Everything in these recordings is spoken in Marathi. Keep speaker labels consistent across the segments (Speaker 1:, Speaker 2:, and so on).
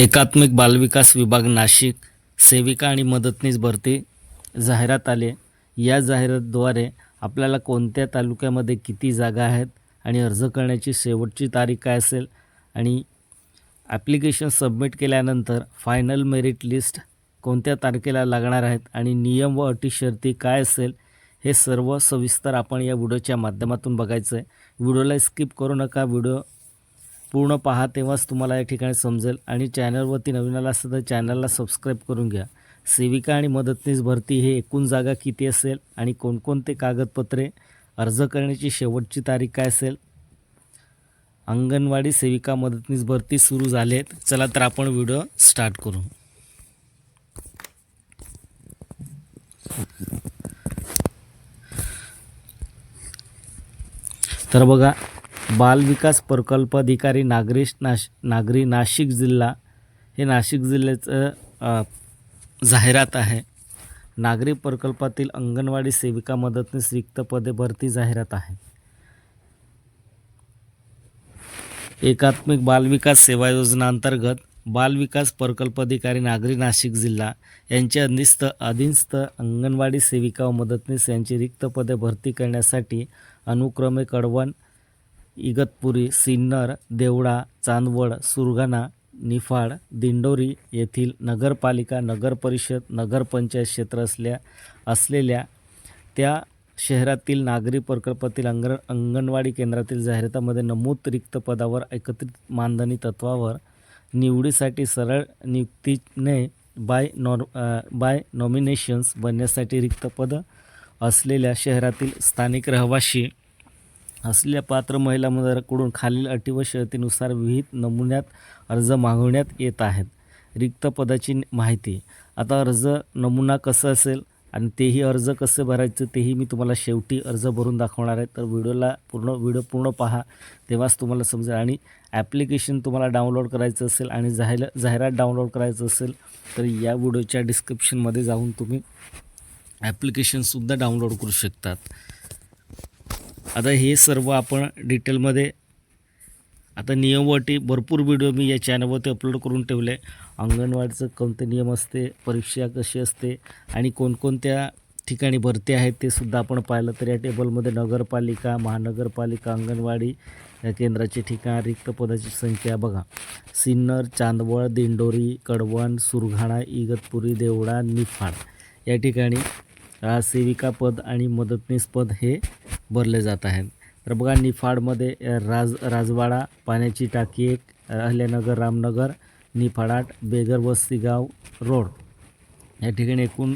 Speaker 1: एकात्मिक बालविकास विभाग नाशिक सेविका आणि मदतनीस भरती जाहिरात आले. या जाहिरातद्वारे आपल्याला कोणत्या तालुक्यामध्ये किती जागा आहेत आणि अर्ज करण्याची शेवटची तारीख काय असेल आणि ॲप्लिकेशन सबमिट केल्यानंतर फायनल मेरिट लिस्ट कोणत्या तारखेला लागणार आहेत आणि नियम व अटी शर्ती काय असेल हे सर्व सविस्तर आपण या व्हिडिओच्या माध्यमातून बघायचं आहे व्हिडिओला स्किप करू नका. व्हिडिओ पूर्ण पहा तेव्हाच तुम्हाला या ठिकाणी समजेल. आणि चॅनलवरती नवीन आला असतं तर चॅनलला सबस्क्राईब करून घ्या. सेविका आणि मदतनीस भरती हे एकूण जागा किती असेल आणि कोणकोणते कागदपत्रे अर्ज करण्याची शेवटची तारीख काय असेल? अंगणवाडी सेविका मदतनीस भरती सुरू झालेत. चला तर आपण व्हिडिओ स्टार्ट करू. तर बघा बाल विकास प्रकल्प अधिकारी नागरी नाश नागरी नाशिक जिल्हा. हे नाशिक जिल्ह्याचं जाहिरात आहे. नागरी प्रकल्पातील अंगणवाडी सेविका मदतनीस रिक्त पदे भरती जाहिरात आहे. एकात्मिक बालविकास सेवा योजना अंतर्गत बालविकास प्रकल्प अधिकारी नागरी नाशिक जिल्हा यांचे अधीनस्थ अधीनस्थ अंगणवाडी सेविका व मदतनीस यांची रिक्त पदे भरती करण्यासाठी अनुक्रमे कडवण इगतपुरी सिन्नर देवळा चांदवड सुरगाणा निफाड दिंडोरी येथील नगरपालिका नगरपरिषद नगरपंचायत क्षेत्र असल्या असलेल्या त्या शहरातील नागरी प्रकल्पातील अंग अंगणवाडी केंद्रातील जाहिरातामध्ये नमूद रिक्त पदावर एकत्रित मानधनी तत्वावर निवडीसाठी सरळ नियुक्तीने बाय नॉर बाय नॉमिनेशन्स बनण्यासाठी रिक्त पद असलेल्या शहरातील स्थानिक रहिवाशी असलेल्या पात्र महिला खालील अटी व शर्तीनुसार विविध नमुन्यात अर्ज मागवण्यात येत आहेत. रिक्त पदाची माहिती. आता अर्ज नमुना कसं असेल आणि तेही अर्ज कसे भरायचं तेही मी तुम्हाला शेवटी अर्ज भरून दाखवणार आहे. तर व्हिडिओला पूर्ण व्हिडिओ पूर्ण पहा. तेव्हाच तुम्हाला समजेल. आणि ॲप्लिकेशन तुम्हाला डाउनलोड करायचं असेल आणि जाहिर जाहिरात डाउनलोड करायचं असेल तर या व्हिडिओच्या डिस्क्रिप्शनमध्ये जाऊन तुम्ही ॲप्लिकेशनसुद्धा डाउनलोड करू शकतात. आता हे सर्व आपण डिटेलमध्ये आता नियमवाटी भरपूर व्हिडिओ मी या चॅनलवरती अपलोड करून ठेवले. अंगणवाडीचं कोणते नियम असते परीक्षा कशी असते आणि कोणकोणत्या ठिकाणी भरती आहेत ते सुद्धा आपण पाहिलं तर या टेबलमध्ये नगरपालिका महानगरपालिका अंगणवाडी या केंद्राचे ठिकाण रिक्त पदाची संख्या बघा. सिन्नर चांदवड दिंडोरी कडवण सुरघाणा इगतपुरी देवळा निफाड या ठिकाणी सेविका पद आणि मदतनीस पद हे भरले जात आहेत. तर बघा निफाडमध्ये राज राजवाडा पाण्याची टाकी एक अहल्यानगर रामनगर निफाडाट बेगर वस्तीगाव रोड. या ठिकाणी एकूण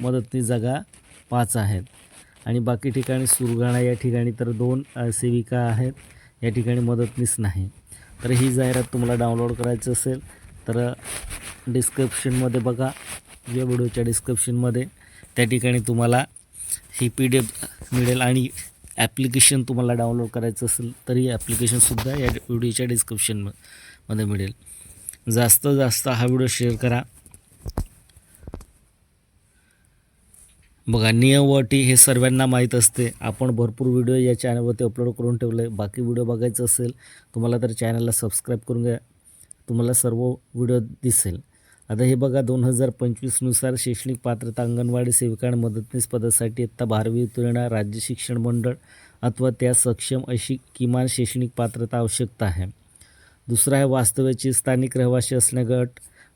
Speaker 1: मदतनी जागा पाच आहेत. आणि बाकी ठिकाणी सुरगाणा या ठिकाणी तर दोन सेविका आहेत. या ठिकाणी मदतनीस नाही. तर ही जाहिरात तुम्हाला डाउनलोड करायची असेल तर डिस्क्रिप्शनमध्ये बघा. या व्हिडिओच्या डिस्क्रिप्शनमध्ये त्या ठिकाणी तुम्हाला ही पी डी एफ मिळेल आणि ॲप्लिकेशन तुम्हाला डाउनलोड करायचं असेल तरी ॲप्लिकेशनसुद्धा या व्हिडिओच्या डिस्क्रिप्शनमध्ये मिळेल. जास्त जास्त हा व्हिडिओ शेअर करा. बघा नियम व अटी हे सर्वांना माहीत असते. आपण भरपूर व्हिडिओ या चॅनलवरती अपलोड करून ठेवले. बाकी व्हिडिओ बघायचं असेल तुम्हाला तर चॅनलला सबस्क्राईब करून घ्या. तुम्हाला सर्व व्हिडिओ दिसेल. आता हे बघा दोन हजार पंचवीसनुसार शैक्षणिक पात्रता अंगणवाडी सेविका आणि मदतनीस पदासाठी इत्ता बारावी उत्तीर्ण राज्य शिक्षण मंडळ अथवा त्या सक्षम अशी किमान शैक्षणिक पात्रता आवश्यकता आहे. दुसरा आहे वास्तव्याची स्थानिक रहिवाशी असणे गट.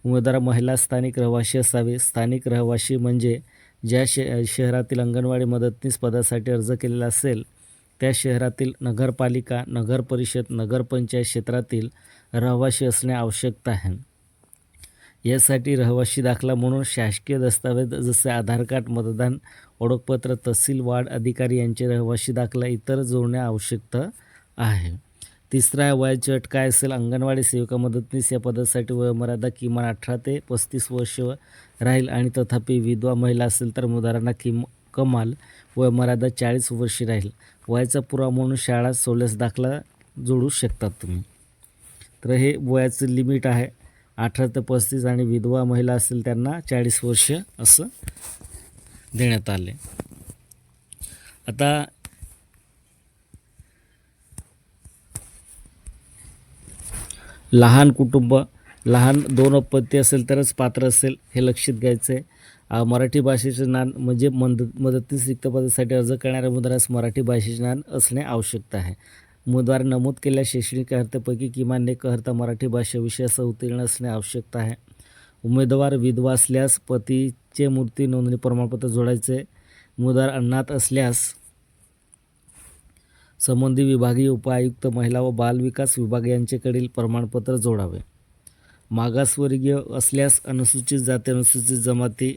Speaker 1: उमेदवार महिला स्थानिक रहिवाशी असावे. स्थानिक रहिवाशी म्हणजे ज्या श शहरातील अंगणवाडी मदतनीस पदासाठी अर्ज केलेला असेल त्या शहरातील नगरपालिका नगरपरिषद नगरपंचायत क्षेत्रातील रहिवाशी असणे आवश्यकता आहे. यासाठी रहिवासी दाखला म्हणून शासकीय दस्तावेज जसे आधार कार्ड मतदान ओळखपत्र तहसील वार्ड अधिकारी यांचे रहिवासी दाखला इतर जोडणे आवश्यकता आहे. तिसरा आहे वयाची अट काय असेल? अंगणवाडी सेविका मदतनीस या पदासाठी वयोमर्यादा किमान अठरा ते पस्तीस वर्ष राहील आणि तथापि विधवा महिला असेल तर मुदारांना किम कमाल वयोमर्यादा चाळीस वर्षे राहील. वयाचा पुरावा म्हणून शाळा सोल्यास दाखला जोडू शकतात तुम्ही. तर हे वयाचं लिमिट आहे. अठरा ते पस्तीस आणि विधवा महिला असेल त्यांना चाळीस वर्ष असं देण्यात आले. आता लहान कुटुंब लहान दोन अपत्य असेल तरच पात्र असेल हे लक्षात घ्यायचं आहे मराठी भाषेचे ज्ञान म्हणजे मदत मदतीस रिक्तपदासाठी अर्ज करणाऱ्या मुद्रास मराठी भाषेचे ज्ञान असणे आवश्यकता आहे. उमेदवार नमूद केलेल्या शैक्षणिक अर्हतेपैकी किमान एक अर्हता मराठी भाषा विषयासह उत्तीर्ण असणे आवश्यकता आहे. उमेदवार विधवा असल्यास पतीचे मूर्ती नोंदणी प्रमाणपत्र जोडायचे. उमेदवार अनाथ असल्यास संबंधी विभागीय उपायुक्त महिला व बालविकास विभाग यांच्याकडील प्रमाणपत्र जोडावे. मागासवर्गीय असल्यास अनुसूचित जाती अनुसूचित जमाती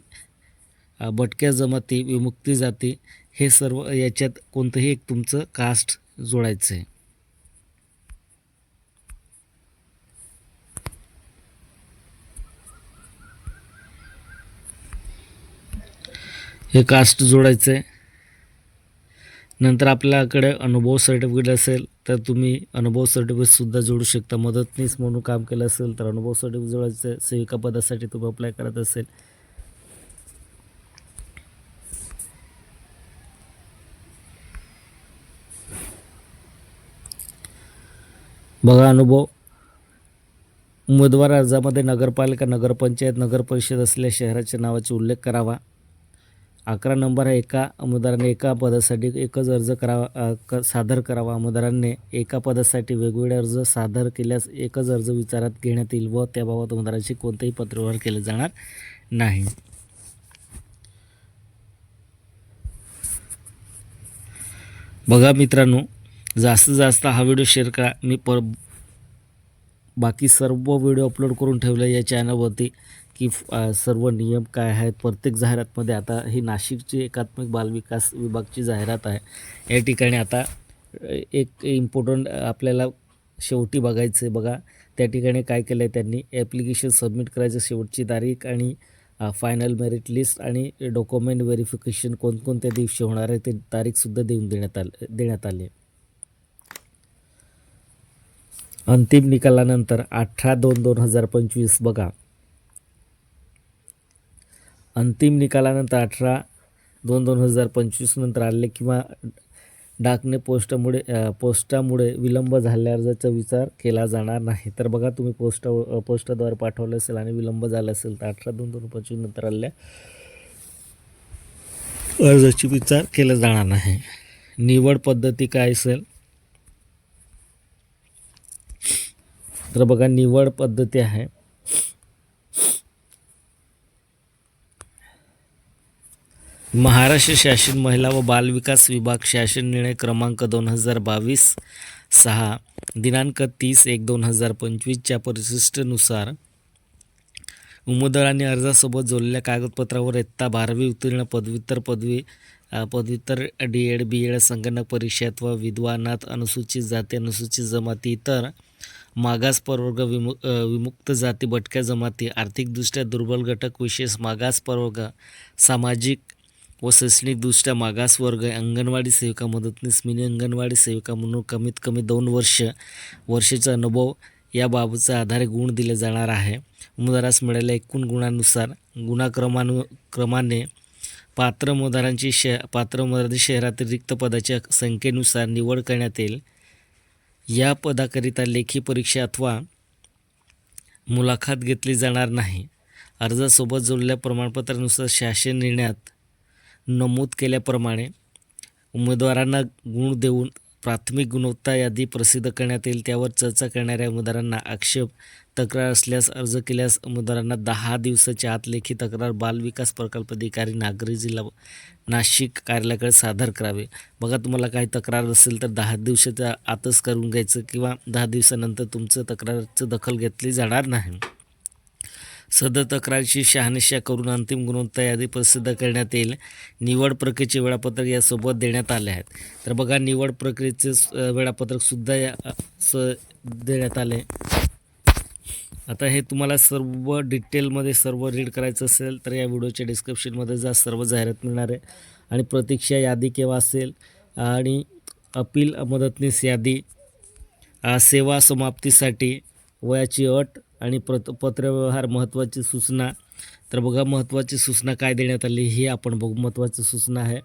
Speaker 1: भटक्या जमाती विमुक्ती जाती हे सर्व याच्यात कोणतंही एक तुमचं कास्ट जोडायचं आहे हे कास्ट जोडायचं आहे नंतर आपल्याकडे अनुभव सर्टिफिकेट असेल तर तुम्ही अनुभव सर्टिफिकेटसुद्धा जोडू शकता. मदतनीस म्हणून काम केलं असेल तर अनुभव सर्टिफिकेट जोडायचं. आहे सेविका पदासाठी तुम्ही अप्लाय करत असेल. बघा अनुभव. उमेदवार अर्जामध्ये नगरपालिका नगरपंचायत नगरपरिषद असल्या शहराच्या नावाचा उल्लेख करावा. अकरा नंबर आहे. एका आमदाराने एका पदासाठी एकच अर्ज करावा क सादर करावा. आमदारांनी एका पदासाठी वेगवेगळे अर्ज सादर केल्यास एकच अर्ज विचारात घेण्यात येईल व त्याबाबत आमदारांशी कोणतेही पत्रव्यवहार केले जाणार नाही. बघा मित्रांनो जास्तीत जास्त हा व्हिडिओ शेअर करा. मी पर बाकी सर्व व्हिडिओ अपलोड करून ठेवले या चॅनलवरती की सर्व नियम काय आहेत? प्रत्येक जाहिरातमध्ये आता ही नाशिकची एकात्मिक बालविकास विभागची जाहिरात आहे. या ठिकाणी आता एक इम्पॉर्टंट आपल्याला शेवटी बघायचं आहे बघा. त्या ठिकाणी काय केलं आहे त्यांनी? ॲप्लिकेशन सबमिट करायचं शेवटची तारीख आणि फायनल मेरिट लिस्ट आणि डॉक्युमेंट व्हेरिफिकेशन कोणकोणत्या दिवशी होणार आहे ते तारीखसुद्धा देऊन देण्यात आले देण्यात आले अंतिम निकालानंतर अठरा दोन दोन हजार पंचवीस बघा. अंतिम निकालानंतर अठरा दोन दोन हजार पंचवीसनंतर आले किंवा डाकने पोस्टामुळे पोस्टामुळे विलंब झाल्या अर्जाचा विचार केला जाणार नाही. तर बघा तुम्ही पोस्टा पोस्टाद्वारे पाठवलं असेल आणि विलंब झाला असेल तर अठरा दोन दोन पंचवीस नंतर आल्या. अर्जाची विचार केला जाणार नाही. निवड पद्धती काय असेल? तर बघा निवड पद्धती आहे. महाराष्ट्र शासन महिला व बालविकास विभाग शासन निर्णय क्रमांक दोन हजार बावीस सहा दिनांक तीस एक दोन हजार पंचवीसच्या परिशिष्टनुसार उमेदवारांनी अर्जासोबत जोडलेल्या कागदपत्रावर इयत्ता बारावी उत्तीर्ण पदव्युत्तर पदवी पदव्युत्तर डी एड बी एड संगणक परीक्षा अथवा विद्वानात अनुसूचित जाती अनुसूचित जमाती इतर मागास प्रवर्ग विमु विमुक्त जाती भटक्या जमाती आर्थिकदृष्ट्या दुर्बल घटक विशेष मागास प्रवर्ग सामाजिक व शैक्षणिकदृष्ट्या मागास वर्ग अंगणवाडी सेविका मदतनीस मिनी अंगणवाडी सेविका म्हणून कमीत कमी दोन वर्ष वर्षाचा अनुभव याबाबतच्या आधारे गुण दिले जाणार आहे. उमेदवारास मिळालेल्या एकूण गुणानुसार गुणाक्रमानु क्रमाने पात्र उमेदवारांची शे पात्र उमेदवारांची शहरातील रिक्त पदाच्या संख्येनुसार निवड करण्यात येईल. या पदाकरिता लेखी परीक्षा अथवा मुलाखत घेतली जाणार नाही. अर्जासोबत जोडलेल्या प्रमाणपत्रानुसार शासन निर्णयात नमूद केल्याप्रमाणे उमेदवारांना गुण देऊन प्राथमिक गुणवत्ता यादी प्रसिद्ध करण्यात येईल. त्यावर चर्चा करणाऱ्या उमेदवारांना आक्षेप तक्रार असल्यास अर्ज केल्यास उमेदवारांना दहा दिवसाच्या आत लेखी तक्रार बालविकास प्रकल्प अधिकारी नागरी जिल्हा नाशिक कार्यालयाकडे सादर करावे. बघा तुम्हाला काही तक्रार असेल तर दहा दिवसाच्या आतच करून घ्यायचं किंवा दहा दिवसानंतर तुमचं तक्रारचं दखल घेतली जाणार नाही. सदर तक्रारीची शहानिशा करून अंतिम गुणवत्ता यादी प्रसिद्ध करण्यात येईल. निवड प्रक्रियेचे वेळापत्रक यासोबत देण्यात आले आहेत. तर बघा निवड प्रक्रियेचे वेळापत्रकसुद्धा या स देण्यात आले. आता हे तुम्हाला सर्व डिटेलमध्ये सर्व रीड करायचं असेल तर या व्हिडिओच्या डिस्क्रिप्शनमध्ये जा सर्व जाहिरात मिळणार आहे. आणि प्रतीक्षा यादी केव्हा असेल? आणि अपील मदतनीस यादी सेवा समाप्तीसाठी वयाची अट आणि प्रत पत्रव्यवहार महत्त्वाची सूचना. तर बघा महत्त्वाची सूचना काय देण्यात आली ही आपण बघू. महत्त्वाची सूचना आहे.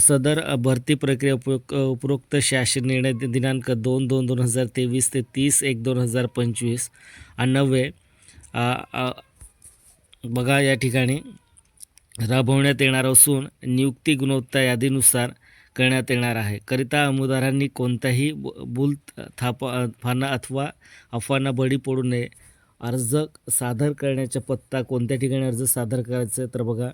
Speaker 1: सदर भरती प्रक्रिया उपयोग उपरोक्त शासन निर्णय दिनांक दोन दोन दोन हजार तेवीस ते तीस एक दोन हजार पंचवीस आणि नव्हे बघा या ठिकाणी राबवण्यात येणार असून नियुक्ती गुणवत्ता यादीनुसार करण्यात येणार आहे. करिता उमेदवारांनी कोणत्याही ब- बुल थापा फाना अथवा अफवांना बळी पडू नये. अर्ज सादर करण्याचा पत्ता कोणत्या ठिकाणी अर्ज सादर करायचा आहे? तर बघा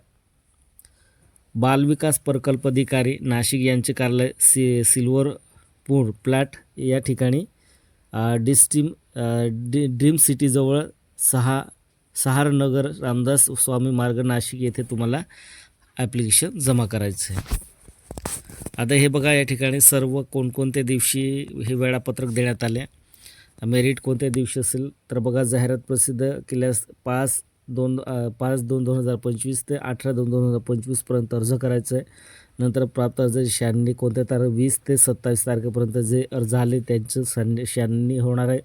Speaker 1: बालविकास प्रकल्प अधिकारी नाशिक यांचे कार्यालय सि सिल्वरपूर प्लॅट या ठिकाणी डिस्टीम डी डि ड्रीम सिटीजवळ सहा सहारनगर रामदास स्वामी मार्ग नाशिक येथे तुम्हाला ॲप्लिकेशन जमा करायचं आहे. आता हे बघा या ठिकाणी सर्व कोणकोणत्या दिवशी हे वेळापत्रक देण्यात आले मेरिट कोणत्या दिवशी असेल तर बघा जाहिरात प्रसिद्ध केल्यास पाच दोन पाच दोन दोन हजार पंचवीस ते अठरा दोन दोन हजार पंचवीसपर्यंत अर्ज करायचा आहे. नंतर प्राप्त अर्ज शहाण्णी कोणत्या तारीख वीस ते सत्तावीस तारखेपर्यंत जे अर्ज आले त्यांचं शहाण्णी शहाण्णी होणार आहे.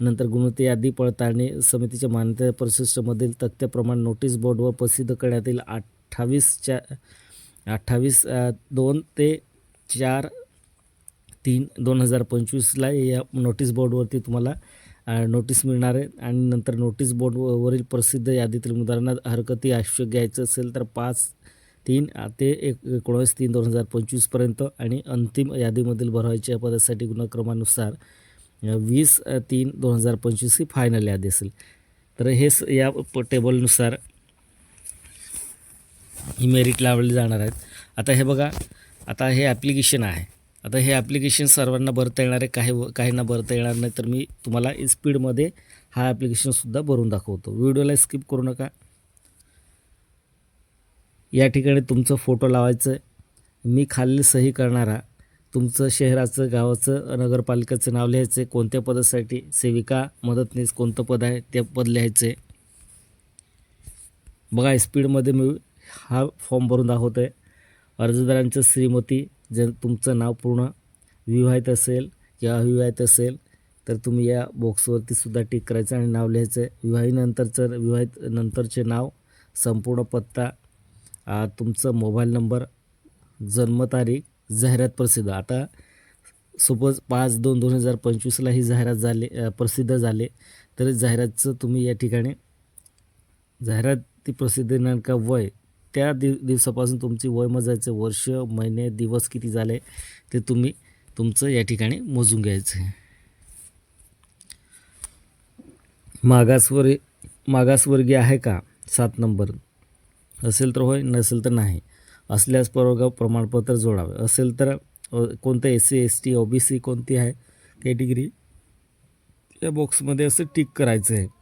Speaker 1: नंतर गुणवत्ता यादी पडताळणी समितीच्या मान्यता परिशिष्टमधील तक्त्याप्रमाणे नोटीस बोर्डवर प्रसिद्ध करण्यात येईल. अठ्ठावीसच्या अठ्ठावीस दोन ते चार तीन दोन हजार पंचवीसला या नोटीस बोर्डवरती तुम्हाला नोटीस मिळणार आहे. आणि नंतर नोटीस बोर्डवरील प्रसिद्ध यादीतील उदाहरणार्थ हरकती आश्वास घ्यायचं असेल तर पाच तीन ते एक एकोणावीस तीन दोन हजार पंचवीसपर्यंत आणि अंतिम यादीमधील भरवायच्या पदासाठी गुणक्रमानुसार वीस तीन दोन हजार पंचवीस ही फायनल यादी असेल. तर हे स या प टेबलनुसार ही मेरिट लावली जाणार आहेत. आता हे बघा आता हे ॲप्लिकेशन आहे. आता हे ॲप्लिकेशन सर्वांना भरता येणार आहे. काही काहींना भरता येणार नाही तर मी तुम्हाला स्पीडमध्ये हा ॲप्लिकेशनसुद्धा भरून दाखवतो. व्हिडिओला स्किप करू नका. या ठिकाणी तुमचं फोटो लावायचं मी खाली सही करणारा तुमचं शहराचं गावाचं नगरपालिकेचं नाव लिहायचं आहे कोणत्या पदासाठी? सेविका मदतनीस कोणतं पद आहे? ते पद लिहायचं बघा स्पीडमध्ये मी हा फॉर्म भरून दाखवतो आहे अर्जदारांचं श्रीमती जर तुमचं नाव पूर्ण विवाहित असेल किंवा अविवाहित असेल तर तुम्ही या बॉक्सवरती सुद्धा टिक करायचं आणि नाव लिहायचं. आहे विवाहित नंतरचे नाव संपूर्ण पत्ता तुमचं मोबाईल नंबर जन्मतारीख जाहिरात प्रसिद्ध. आता सपोज पाच दोन दोन हजार पंचवीसला ही जाहिरात झाली प्रसिद्ध झाले तर जाहिरातचं तुम्ही या ठिकाणी जाहिराती प्रसिद्ध दिनांक वय त्या दिव दिवसापासून तुमची वय मोजायचं वर्ष महिने दिवस किती झाले ते तुम्ही तुमचं या ठिकाणी मोजून घ्यायचं आहे. मागासवर मागासवर्गीय आहे का? सात नंबर. असेल तर होय नसेल तर नाही. असल्यास प्रवर्ग प्रमाणपत्र जोडावे. असेल तर कोणतं S C S T O B C कोणती आहे? कॅटेगरी? या बॉक्समध्ये असं टिक करायचं आहे.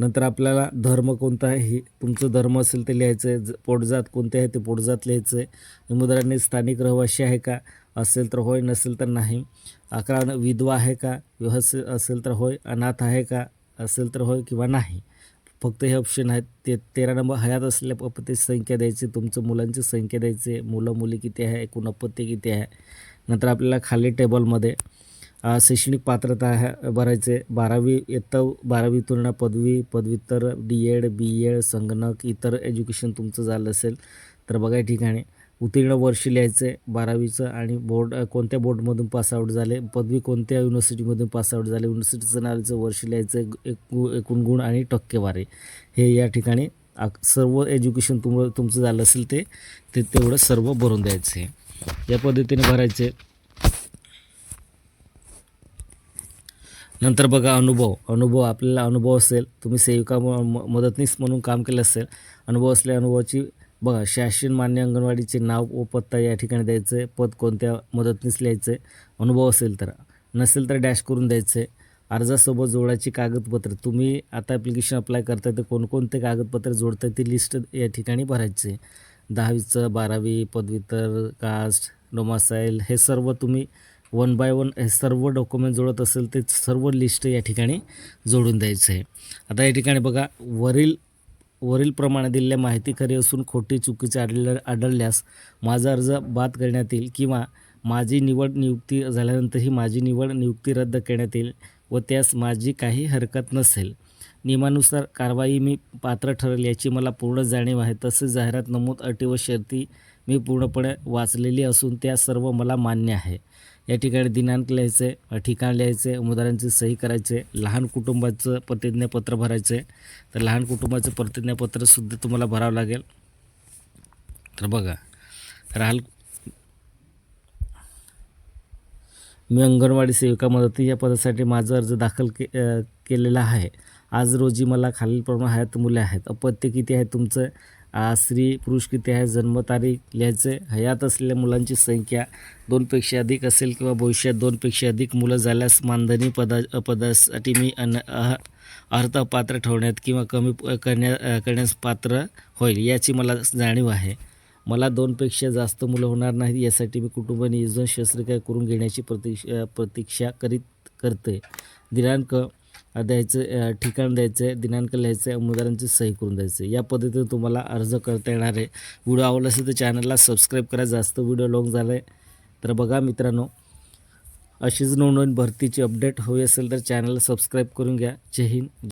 Speaker 1: नंतर आपल्याला धर्म कोणता आहे? हे तुमचं धर्म असेल ते लिहायचं आहे ज- पोटजात कोणते आहे ते पोटजात लिहायचं आहे उमेदवारांनी स्थानिक रहिवासी आहे का? असेल तर होय नसेल तर नाही. अकरा विधवा आहे का? विहस असेल तर होय. अनाथ आहे का? असेल तर होय किंवा नाही. फक्त हे ऑप्शन आहेत. ते तेरा नंबर हयात असलेल्या अपत्याची संख्या द्यायची. तुमचं मुलांची संख्या द्यायची. मुलं मुली किती आहे? एकूण अपत्य किती आहे? नंतर आपल्याला खाली टेबलमध्ये शैक्षणिक पात्रता ह्या भरायचे. बारावी इयत्ता तुलना पदवी पदव्युत्तर डी एड बी एड संगणक इतर एज्युकेशन तुमचं झालं असेल तर बघा या ठिकाणी. उत्तीर्ण वर्ष लिहायचं आहे बारावीचं आणि बोर्ड कोणत्या बोर्डमधून पासआउट झाले? पदवी कोणत्या युनिव्हर्सिटीमधून पासआउट झाले? युनिव्हर्सिटीचं नावाचं वर्ष लिहायचं आहे एकू एकूण गुण आणि टक्केवारी. हे या ठिकाणी सर्व एज्युकेशन तुम तुमचं झालं असेल ते ते तेवढं सर्व भरून द्यायचं आहे. या पद्धतीने भरायचे. नंतर बघा अनुभव. अनुभव आपल्याला अनुभव असेल तुम्ही सेविका म- म- मदतनीस म्हणून काम केलं असेल अनुभव असल्या अनुभवाची बघा शासन मान्य अंगणवाडीचे नाव व पत्ता या ठिकाणी द्यायचं आहे पद कोणत्या मदतनीस लिहायचं आहे अनुभव असेल तर. नसेल तर डॅश करून द्यायचं आहे अर्जासोबत जोडायची कागदपत्र. तुम्ही आता ॲप्लिकेशन अप्लाय करताय तर कोणकोणते कागदपत्र जोडताय ती लिस्ट या ठिकाणी भरायची दहावीचं बारावी पदवीतर कास्ट डोमासाईल हे सर्व तुम्ही वन बाय वन हे सर्व डॉक्युमेंट जोडत असेल ते सर्व लिस्ट या ठिकाणी जोडून द्यायचं. आहे आता या ठिकाणी बघा वरील वरीलप्रमाणे दिलेल्या माहिती खरी असून खोटी चुकीचे आढळ आढळल्यास माझा अर्ज बाद करण्यात येईल किंवा माझी निवड नियुक्ती झाल्यानंतरही माझी निवड नियुक्ती रद्द करण्यात येईल व त्यास माझी काही हरकत नसेल. नियमानुसार कारवाई मी पात्र ठरेल याची मला पूर्ण जाणीव आहे. तसेच जाहिरात नमूद अटी व शर्ती मी पूर्णपणे वाचलेली असून त्या सर्व मला मान्य आहे. या ठिकाणी दिनांक लिहायचं आहे ठिकाण लिहायचं आहे उमेदवारांची सही करायचे आहे लहान कुटुंबाचं प्रतिज्ञापत्र भरायचं. आहे तर लहान कुटुंबाचं प्रतिज्ञापत्रसुद्धा तुम्हाला भरावं लागेल. तर बघा राहाल मी अंगणवाडी सेविका मदती या पदासाठी माझा अर्ज दाखल के केलेला आहे. आज रोजी मला खालीलप्रमाणे हयात मुले आहेत. अपत्य किती आहे तुमचं? स्त्री पुरुष किती आहे जन्मतारीख लिहायचं हयात असलेल्या मुलांची संख्या दोनपेक्षा अधिक असेल किंवा भविष्यात दोनपेक्षा अधिक मुलं झाल्यास मानधनी पदा पदासाठी मी अन अर्थ पात्र ठेवण्यात किंवा कमी प- करण्या करण्यास पात्र होईल याची मला जाणीव आहे. मला दोनपेक्षा जास्त मुलं होणार नाहीत यासाठी मी कुटुंब नियोजन शस्त्रक्रिया करून घेण्याची प्रतीक्षा प्रतीक्षा करीत करते. दिनांक द्यायचं ठिकाण द्यायचं आहे दिनांक लिहायचं आहे उमेदवारांची सही करून द्यायचं. या पद्धतीने तुम्हाला अर्ज करता येणार आहे. व्हिडिओ आवडला असेल तर चॅनलला सबस्क्राईब करा. जास्त व्हिडिओ लॉंग झाला आहे तर बघा मित्रांनो. अशीच नवनवीन भरतीची अपडेट हवी असेल तर चॅनलला सबस्क्राईब करून घ्या. जय हिंद.